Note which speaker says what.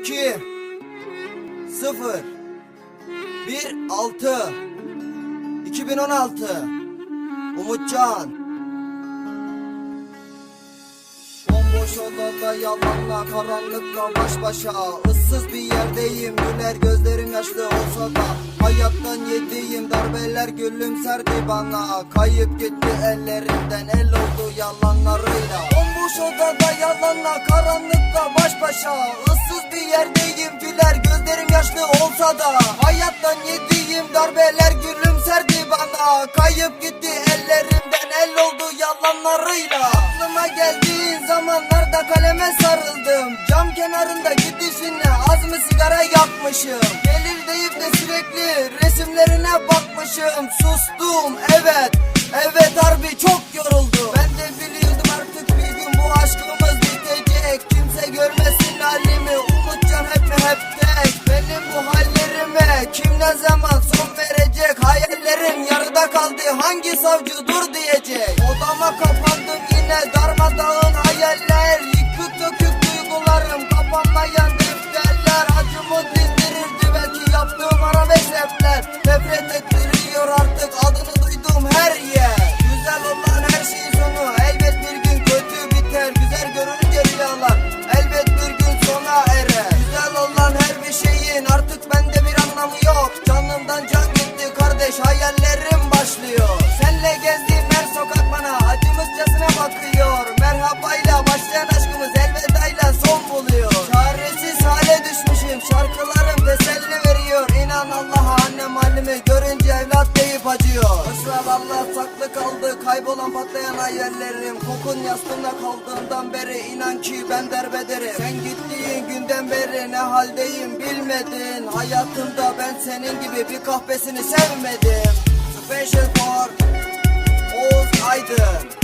Speaker 1: 2 0 1 6 2016 Umutcan. Bomboş odada yalanla karanlıkla baş başa. Issız bir yerdeyim güler gözlerim yaşlı olsa da. Hayattan yediğim darbeler gülümserdi bana. Kayıp gitti ellerimden el oldu yalanlarıyla. Bomboş odada yalanla karanlıkla baş başa. Issız bir yerdeyim güler gözlerim yaşlı olsa da. Hayattan yediğim darbeler gülümserdi bana. Kayıp gitti ellerimden el oldu yalanlarıyla. Aklıma geldiğin zamanlarda kaleme sarıldım. Cam kenarında gidişinle az mı sigara yakmışım. Gelir deyip de sürekli resimlerine bakmışım. Sustum evet evet harbi çok yoruldu hangi savcı dur diyecek? Odama kapandım yine darmadağın hayaller. Yıkık dökük duygularım kapanmayan defterler Acımı dindirirdi belki yaptığım ara meşrepler Nefret düşmüşüm şarkılarım teselli veriyor. İnan Allah'a annem halimi görünce evlat deyip acıyor. Boşver Allah saklı kaldı kaybolan patlayan hayallerim. Kokun yastığımda kaldığından beri inan ki ben derbederim. Sen gittiğin günden beri ne haldeyim bilmedin. Hayatımda ben senin gibi bir kahvesini sevmedim. Special for Oğuz Aydın